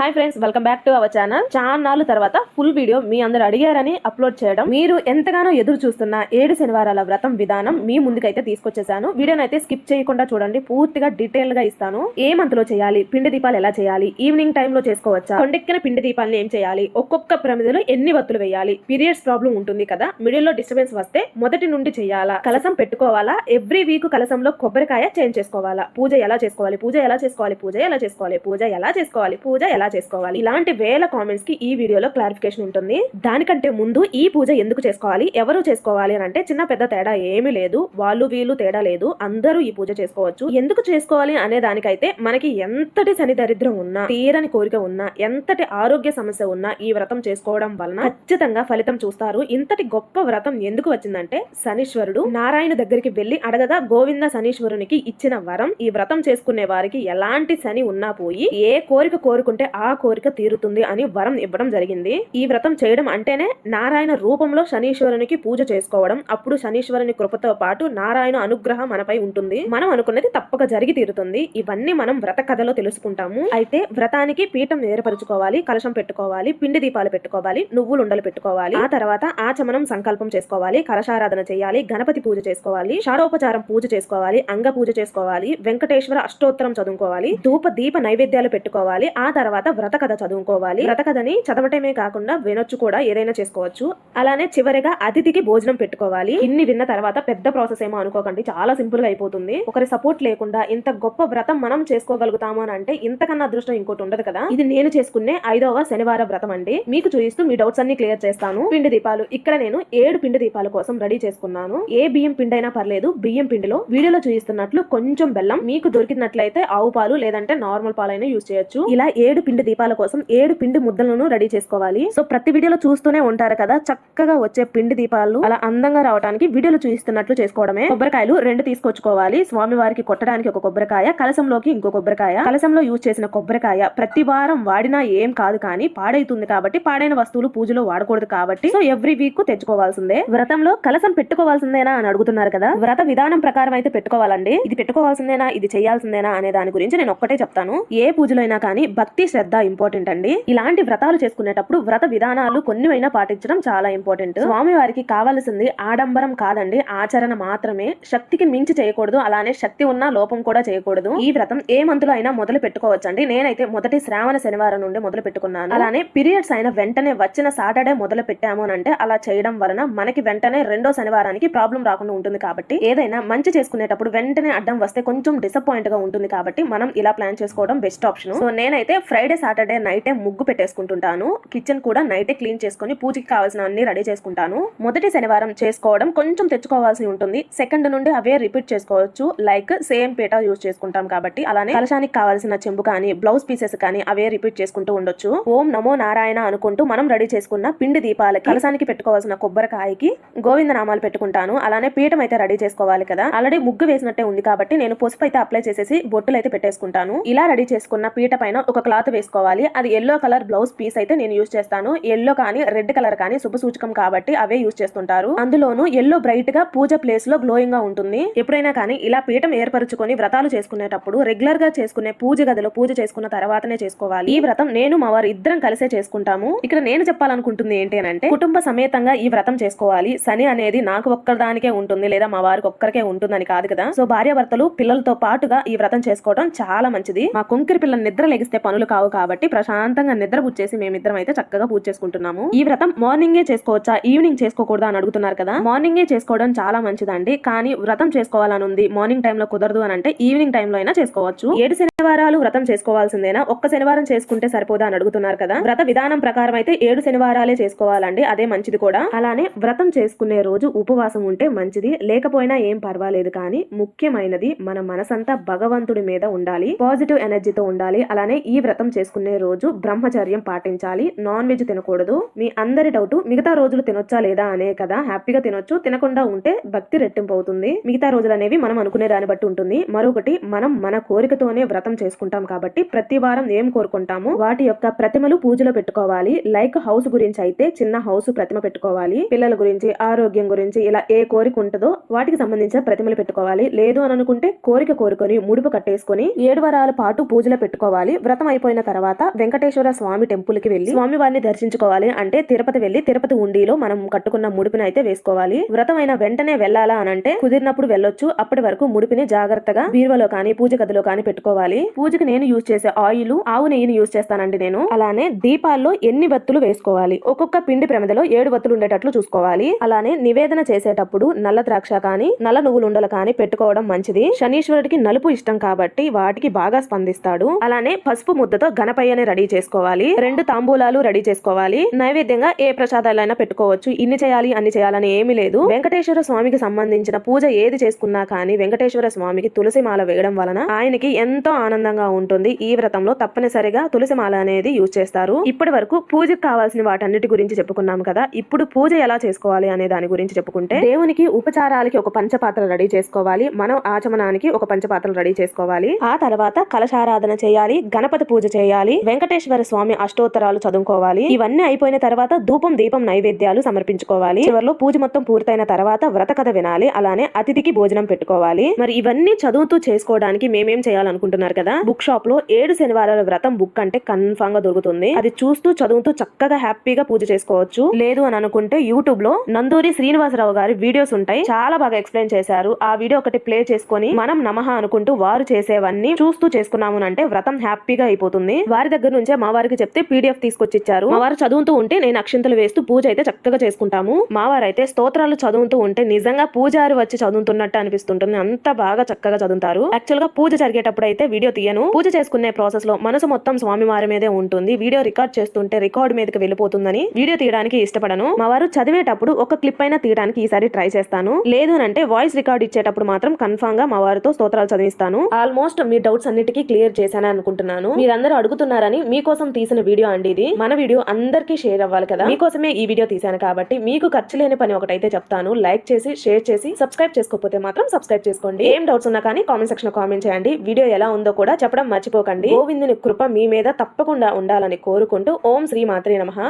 Hi friends welcome back to our channel చాన్నాళ్ళు తర్వాత full video మీ అందరు అడిగారని upload చేయడం. మీరు ఎంతగానో ఎదురు చూస్తున్న ఏడు శనివారాల వ్రతం విధానం మీ ముందుకైతే తీసుకొచ్చేసాను. వీడియోని అయితే స్కిప్ చేయకుండా చూడండి పూర్తిగా డీటెయిల్గా ఇస్తాను. ఏ మంత్లో చేయాలి పిండి దీపాలు ఎలా చేయాలి ఈవినింగ్ టైమ్లో చేసుకోవచ్చా కొండెక్కిన పిండి దీపాలను ఏం చేయాలి ఒక్కొక్క ప్రమిదలో ఎన్ని వత్తులు వేయాలి పీరియడ్స్ ప్రాబ్లం ఉంటుంది కదా మిడిల్లో డిస్టర్బెన్స్ వస్తే మొదటి నుండి చేయాలా కలసం పెట్టుకోవాలా ఎవ్రీ వీక్ కలసంలో కొబ్బరికాయ చేంజ్ చేసుకోవాలా పూజ ఎలా చేసుకోవాలి పూజ ఎలా చేసుకోవాలి పూజ ఎలా చేసుకోవాలి పూజ ఎలా చేసుకోవాలి పూజ ఎలా చేసుకోవాలి. ఇలాంటి వేల కామెంట్స్కి ఈ వీడియోలో క్లారిఫికేషన్ ఉంటుంది. దానికంటే ముందు ఈ పూజ ఎందుకు చేసుకోవాలి? ఎవరు చేసుకోవాలి అని అంటే చిన్న పెద్ద తేడా ఏమీ లేదు. వాళ్ళు వీళ్ళు తేడా లేదు. అందరూ ఈ పూజ చేసుకోవచ్చు. ఎందుకు చేసుకోవాలి అనే దానికైతే మనకి ఎంతటి శని దరిద్రం ఉన్నా తీరని కోరిక ఉన్నా ఎంతటి ఆరోగ్య సమస్య ఉన్నా ఈ వ్రతం చేసుకోవడం వలన ఖచ్చితంగా ఫలితం చూస్తారు. ఇంతటి గొప్ప వ్రతం ఎందుకు వచ్చిందంటే శనీశ్వరుడు నారాయణ దగ్గరికి వెళ్ళి అడగగా గోవింద శనీశ్వరునికి ఇచ్చిన వరం ఈ వ్రతం చేసుకునే వారికి ఎలాంటి శని ఉన్నా పోయి ఏ కోరిక కోరుకుంటే ఆ ఆ కోరిక తీరుతుంది అని వరం ఇవ్వడం జరిగింది. ఈ వ్రతం చేయడం అంటేనే నారాయణ రూపంలో శనీశ్వరునికి పూజ చేసుకోవడం. అప్పుడు శనీశ్వరుని కృపతో పాటు నారాయణ అనుగ్రహం మనపై ఉంటుంది. మనం అనుకున్నది తప్పక జరిగి తీరుతుంది. ఇవన్నీ మనం వ్రత కథలో తెలుసుకుంటాము. అయితే వ్రతానికి పీఠం ఏర్పరచుకోవాలి కలశం పెట్టుకోవాలి పిండి దీపాలు పెట్టుకోవాలి నువ్వులు ఉండలు పెట్టుకోవాలి. ఆ తర్వాత ఆచమనం సంకల్పం చేసుకోవాలి కలశారాధన చేయాలి గణపతి పూజ చేసుకోవాలి షాడోపచారం పూజ చేసుకోవాలి అంగ పూజ చేసుకోవాలి వెంకటేశ్వర అష్టోత్తరం చదువుకోవాలి ధూప దీప నైవేద్యాలు పెట్టుకోవాలి ఆ తర్వాత వ్రత కథ చదువుకోవాలి. వ్రత కథని చదవటమే కాకుండా వినొచ్చు కూడా ఏదైనా చేసుకోవచ్చు. అలానే చివరిగా అతిథికి భోజనం పెట్టుకోవాలి. ఇన్ని విన్న తర్వాత పెద్ద ప్రాసెస్ ఏమో అనుకోకండి. చాలా సింపుల్గా అయిపోతుంది. ఒకరి సపోర్ట్ లేకుండా ఇంత గొప్ప వ్రతం మనం చేసుకోగలుగుతాము అని అంటే ఇంతకన్నా అదృష్టం ఇంకోటి ఉండదు కదా. ఇది నేను చేసుకునే ఐదవ శనివార వ్రతం అండి. మీకు చూపిస్తూ మీ డౌట్స్ అన్ని క్లియర్ చేస్తాను. పిండి దీపాలు. ఇక్కడ నేను ఏడు పిండి దీపాల కోసం రెడీ చేసుకున్నాను. ఏ బియ్యం పిండి అయినా పర్లేదు. బియ్యం పిండిలో వీడియోలో చూపిస్తున్నట్లు కొంచెం బెల్లం. మీకు దొరికినట్లయితే ఆవు పాలు లేదంటే నార్మల్ పాలైనా యూజ్ చేయొచ్చు. ఇలా ఏడు పిండి దీపాల కోసం ఏడు పిండి ముద్దలను రెడీ చేసుకోవాలి. సో ప్రతి వీడియోలో చూస్తూనే ఉంటారు కదా చక్కగా వచ్చే పిండి దీపాలు. అలా అందంగా రావడానికి వీడియోలు చూపిస్తున్నట్లు చేసుకోవడమే. కొబ్బరికాయలు రెండు తీసుకొచ్చుకోవాలి. స్వామి వారికి కొట్టడానికి ఒక కొబ్బరికాయ కలసంలోకి ఇంకో కొబ్బరికాయ. కలసంలో యూజ్ చేసిన కొబ్బరికాయ ప్రతి వారం వాడినా ఏం కాదు కానీ పాడైతుంది కాబట్టి పాడైన వస్తువులు పూజలో వాడకూడదు కాబట్టి. సో ఎవ్రీ వీక్ తెచ్చుకోవాల్సిందే. వ్రతంలో కలసం పెట్టుకోవాల్సిందేనా అని అడుగుతున్నారు కదా వ్రత విధానం ప్రకారం అయితే పెట్టుకోవాలండి. ఇది పెట్టుకోవాల్సిందేనా? ఇది చేయాల్సిందేనా? అనే దాని గురించి నేను ఒక్కటే చెప్తాను. ఏ పూజలో అయినా కానీ భక్తి శ్రద్ధ ఇంపార్టెంట్ అండి. ఇలాంటి వ్రతాలు చేసుకునేటప్పుడు వ్రత విధానాలు కొన్నివైనా పాటించడం చాలా ఇంపార్టెంట్ స్వామి వారికి కావాల్సింది ఆడంబరం కాదండి. ఆచరణ మాత్రమే. శక్తికి మించి చేయకూడదు. అలానే శక్తి ఉన్న లోపం కూడా చేయకూడదు. ఈ వ్రతం ఏ మంతులో అయినా మొదలు పెట్టుకోవచ్చండి. నేనైతే మొదటి శ్రావణ శనివారం నుండి మొదలు పెట్టుకున్నాను. అలానే పీరియడ్స్ అయిన వెంటనే వచ్చిన సాటర్డే మొదలు పెట్టాము అని అంటే అలా చేయడం వలన మనకి వెంటనే రెండో శనివారానికి ప్రాబ్లం రాకుండా ఉంటుంది కాబట్టి ఏదైనా మంచి చేసుకునేటప్పుడు వెంటనే అడ్డం వస్తే కొంచెం డిసప్పాయింట్గా ఉంటుంది కాబట్టి మనం ఇలా ప్లాన్ చేసుకోవడం బెస్ట్ ఆప్షన్ సో నేనైతే ఫ్రైడే సాటర్డే నైటే ముగ్గు పెట్టేసుకుంటుంటాను. కిచెన్ కూడా నైటే క్లీన్ చేసుకొని పూజకి కావాల్సిన అన్ని రెడీ చేసుకుంటాను. మొదటి శనివారం చేసుకోవడం కొంచెం తెచ్చుకోవాల్సి ఉంటుంది. సెకండ్ నుండి అవే రిపీట్ చేసుకోవచ్చు. లైక్ సేమ్ పేట యూజ్ చేసుకుంటాం కాబట్టి అలానే కలశానికి కావాల్సిన చెంబు కానీ బ్లౌజ్ పీసెస్ కానీ అవే రిపీట్ చేసుకుంటూ ఉండొచ్చు. ఓం నమో నారాయణ అనుకుంటూ మనం రెడీ చేసుకున్న పిండి దీపాలకి కలశానికి పెట్టుకోవాల్సిన కొబ్బరికాయకి గోవింద నామాలు పెట్టుకుంటాను. అలానే పీఠం అయితే రెడీ చేసుకోవాలి కదా. ఆల్రెడీ ముగ్గు వేసినట్టే ఉంది కాబట్టి నేను పసుపు అయితే అప్లై చేసేసి బొట్టులు అయితే పెట్టేసుకుంటాను. ఇలా రెడీ చేసుకున్న పీట పైన ఒక క్లాత్ వేసుకోవాలి. అది ఎల్లో కలర్ బ్లౌజ్ పీస్ అయితే నేను యూజ్ చేస్తాను. ఎల్లో కానీ రెడ్ కలర్ కానీ శుభ సూచకం కాబట్టి అవే యూజ్ చేస్తుంటారు. అందులోను ఎల్లో బ్రైట్గా పూజ ప్లేస్లో గ్లోయింగ్గా ఉంటుంది. ఎప్పుడైనా కానీ ఇలా పీఠం ఏర్పరచుకొని వ్రతాలు చేసుకునేటప్పుడు రెగ్యులర్గా చేసుకునే పూజ గదిలో పూజ చేసుకున్న తర్వాతనే చేసుకోవాలి. ఈ వ్రతం నేను మా వారు ఇద్దరం కలిసే చేసుకుంటాము. ఇక్కడ నేను చెప్పాలనుకుంటుంది ఏంటి అని అంటే కుటుంబ సమేతంగా ఈ వ్రతం చేసుకోవాలి. శని అనేది నాకు ఒక్కదానికే ఉంటుంది లేదా మా వారికి ఒక్కరికే ఉంటుందని కాదు కదా. సో భార్యాభర్తలు పిల్లలతో పాటుగా ఈ వ్రతం చేసుకోవడం చాలా మంచిది. మా కుంకిరి పిల్లలు నిద్ర లెగిస్తే పనులు కావు కాబట్టి ప్రశాంతంగా నిద్ర పుచ్చేసి మేమిద్దరం అయితే చక్కగా పూజ చేసుకుంటున్నాము. ఈ వ్రతం మార్నింగే చేసుకోవచ్చా? ఈవినింగ్ చేసుకోకూడదా అని అడుగుతున్నారు కదా? మార్నింగే చేసుకోవడం చాలా మంచిదండి. కానీ వ్రతం చేసుకోవాలని ఉంది మార్నింగ్ టైంలో కుదరదు అని అంటే ఈవినింగ్ టైంలో అయినా చేసుకోవచ్చు. ఏడు శనివారాలు వ్రతం చేసుకోవాల్సిందేనా? ఒక్క శనివారం చేసుకుంటే సరిపోదా అని అడుగుతున్నారు కదా? వ్రత విధానం ప్రకారం అయితే ఏడు శనివారాలే చేసుకోవాలండి. అదే మంచిది కూడా. అలానే వ్రతం చేసుకునే రోజు ఉపవాసం ఉంటే మంచిది. లేకపోయినా ఏం పర్వాలేదు కానీ ముఖ్యమైనది మన మనసంతా భగవంతుడి మీద ఉండాలి. పాజిటివ్ ఎనర్జీతో ఉండాలి. అలానే ఈ వ్రతం చేసుకునే రోజు బ్రహ్మచర్యం పాటించాలి. నాన్ వెజ్ తినకూడదు. మీ అందరి డౌట్ మిగతా రోజులు తినొచ్చా లేదా అనే కదా హ్యాపీగా తినొచ్చు తినకుండా ఉంటే భక్తి రెట్టింపు అవుతుంది. మిగతా రోజులు అనేవి మనం అనుకునే దాన్ని బట్టి ఉంటుంది. మరొకటి మనం మన కోరికతోనే వ్రతం చేసుకుంటాం కాబట్టి ప్రతి వారం ఏం కోరుకుంటాము? వాటి యొక్క ప్రతిమలు పూజలో పెట్టుకోవాలి. లైక్ హౌస్ గురించి అయితే చిన్న హౌస్ ప్రతిమ పెట్టుకోవాలి. పిల్లల గురించి ఆరోగ్యం గురించి ఇలా ఏ కోరిక ఉంటుందో వాటికి సంబంధించిన ప్రతిమలు పెట్టుకోవాలి. లేదు అని అనుకుంటే కోరిక కోరుకొని ముడుపు కట్టేసుకొని ఏడు వారాల పాటు పూజలో పెట్టుకోవాలి. వ్రతం అయిపోయిన తర్వాత వెంకటేశ్వర స్వామి టెంపుల్కి వెళ్ళి స్వామి వారిని దర్శించుకోవాలి అంటే తిరుపతి వెళ్ళి తిరుపతి ఉండిలో మనం కట్టుకున్న ముడిపిని అయితే వేసుకోవాలి. వ్రతం అయిన వెంటనే వెళ్ళాలా అని అంటే కుదిరినప్పుడు వెళ్ళొచ్చు. అప్పటి వరకు ముడిపిని జాగ్రత్తగా బీరువలో కానీ పూజ గదిలో కానీ పెట్టుకోవాలి. పూజకి నేను యూజ్ చేసే ఆయిల్ ఆవు నెయ్యిని యూజ్ చేస్తానండి నేను. అలానే దీపాల్లో ఎన్ని వత్తులు వేసుకోవాలి? ఒక్కొక్క పిండి ప్రమిదలో ఏడు వత్తులు ఉండేటట్లు చూసుకోవాలి. అలానే నివేదన చేసేటప్పుడు నల్ల ద్రాక్ష కానీ నల్ల నువ్వులు ఉండలు కానీ పెట్టుకోవడం మంచిది. శనీశ్వరుడికి నలుపు ఇష్టం కాబట్టి వాటికి బాగా స్పందిస్తాడు. అలానే పసుపు ముద్దతో గణపయ్యని రెడీ చేసుకోవాలి. రెండు తాంబూలాలు రెడీ చేసుకోవాలి. నైవేద్యంగా ఏ ప్రసాదాలైనా పెట్టుకోవచ్చు. ఇన్ని చేయాలి అన్ని చేయాలని ఏమీ లేదు. వెంకటేశ్వర స్వామికి సంబంధించిన పూజ ఏది చేసుకున్నా కానీ వెంకటేశ్వర స్వామికి తులసి మాల వేయడం వలన ఆయనకి ఎంతో ఆనందంగా ఉంటుంది. ఈ వ్రతంలో తప్పనిసరిగా తులసి మాల అనేది యూజ్ చేస్తారు. ఇప్పటి వరకు పూజకు కావాల్సిన వాటన్నిటి గురించి చెప్పుకున్నాం కదా. ఇప్పుడు పూజ ఎలా చేసుకోవాలి అనే దాని గురించి చెప్పుకుంటే దేవునికి ఉపచారాలకి ఒక పంచపాత్ర రెడీ చేసుకోవాలి. మనం ఆచమనానికి ఒక పంచపాత్ర రెడీ చేసుకోవాలి. ఆ తర్వాత కలశారాధన చేయాలి. గణపతి పూజ చేయాలి. చేయాలి. వెంకటేశ్వర స్వామి అష్టోత్తరాలు చదువుకోవాలి. ఇవన్నీ అయిపోయిన తర్వాత ధూపం దీపం నైవేద్యాలు సమర్పించుకోవాలి. చివరిలో పూజ మొత్తం పూర్తయిన తర్వాత వ్రత కథ వినాలి. అలానే అతిథికి భోజనం పెట్టుకోవాలి. మరి ఇవన్నీ చదువుతూ చేసుకోవడానికి మేమేం చేయాలనుకుంటున్నారు కదా? బుక్ షాప్లో ఏడు శనివారాల వ్రతం బుక్ అంటే కన్ఫామ్గా దొరుకుతుంది. అది చూస్తూ చదువుతూ చక్కగా హ్యాపీగా పూజ చేసుకోవచ్చు. లేదు అని అనుకుంటే యూట్యూబ్లో నందూరి శ్రీనివాసరావు గారి వీడియోస్ ఉంటాయి. చాలా బాగా ఎక్స్ప్లెయిన్ చేశారు. ఆ వీడియో ఒకటి ప్లే చేసుకొని మనం నమహ అనుకుంటూ వారు చేసేవన్నీ చూస్తూ చేసుకున్నాము అంటే వ్రతం హ్యాపీగా అయిపోతుంది. వారి దగ్గర నుంచే మా వారికి చెప్తే పీడిఎఫ్ తీసుకొచ్చి ఇచ్చారు మా వారు చదువుతూ ఉంటే నేను అక్షింతలు వేస్తూ పూజ అయితే చక్కగా చేసుకుంటాము. మా వారు అయితే స్తోత్రాలు చదువుతూ ఉంటే నిజంగా పూజారి వచ్చి చదువుతున్నట్టు అనిపిస్తుంటుంది. అంత బాగా చక్కగా చదువుతారు. యాక్చువల్గా పూజ జరిగేటప్పుడు అయితే వీడియో తీయను. పూజ చేసుకునే ప్రాసెస్లో మనసు మొత్తం స్వామి వారి మీదే ఉంటుంది. వీడియో రికార్డ్ చేస్తుంటే రికార్డ్ మీదకి వెళ్ళిపోతుందని వీడియో తీయడానికి ఇష్టపడను. మా వారు చదివేటప్పుడు ఒక క్లిప్ అయినా తీయడానికి ఈసారి ట్రై చేస్తాను. లేదు అంటే వాయిస్ రికార్డ్ ఇచ్చేటప్పుడు మాత్రం కన్ఫామ్గా మా వారితో స్తోత్రాలు చదివిస్తాను. ఆల్మోస్ట్ మీ డౌట్స్ అన్నిటికీ క్లియర్ చేశాను అనుకుంటున్నాను. మీరందరూ అడుగుతున్నారని మీకోసం తీసిన వీడియో అండి ఇది. మన వీడియో అందరికీ షేర్ అవ్వాలి కదా. మీకోసమే ఈ వీడియో తీశాను కాబట్టి మీకు ఖర్చు లేని పని ఒకటైతే చెప్తాను. లైక్ చేసి షేర్ చేసి సబ్స్క్రైబ్ చేసుకోకపోతే మాత్రం సబ్స్క్రైబ్ చేసుకోండి. ఏం డౌట్స్ ఉన్నా కానీ కామెంట్ సెక్షన్లో కామెంట్ చేయండి. వీడియో ఎలా ఉందో కూడా చెప్పడం మర్చిపోకండి. గోవిందుని కృప మీ మీద తప్పకుండా ఉండాలని కోరుకుంటూ ఓం శ్రీ మాత్రే నమః.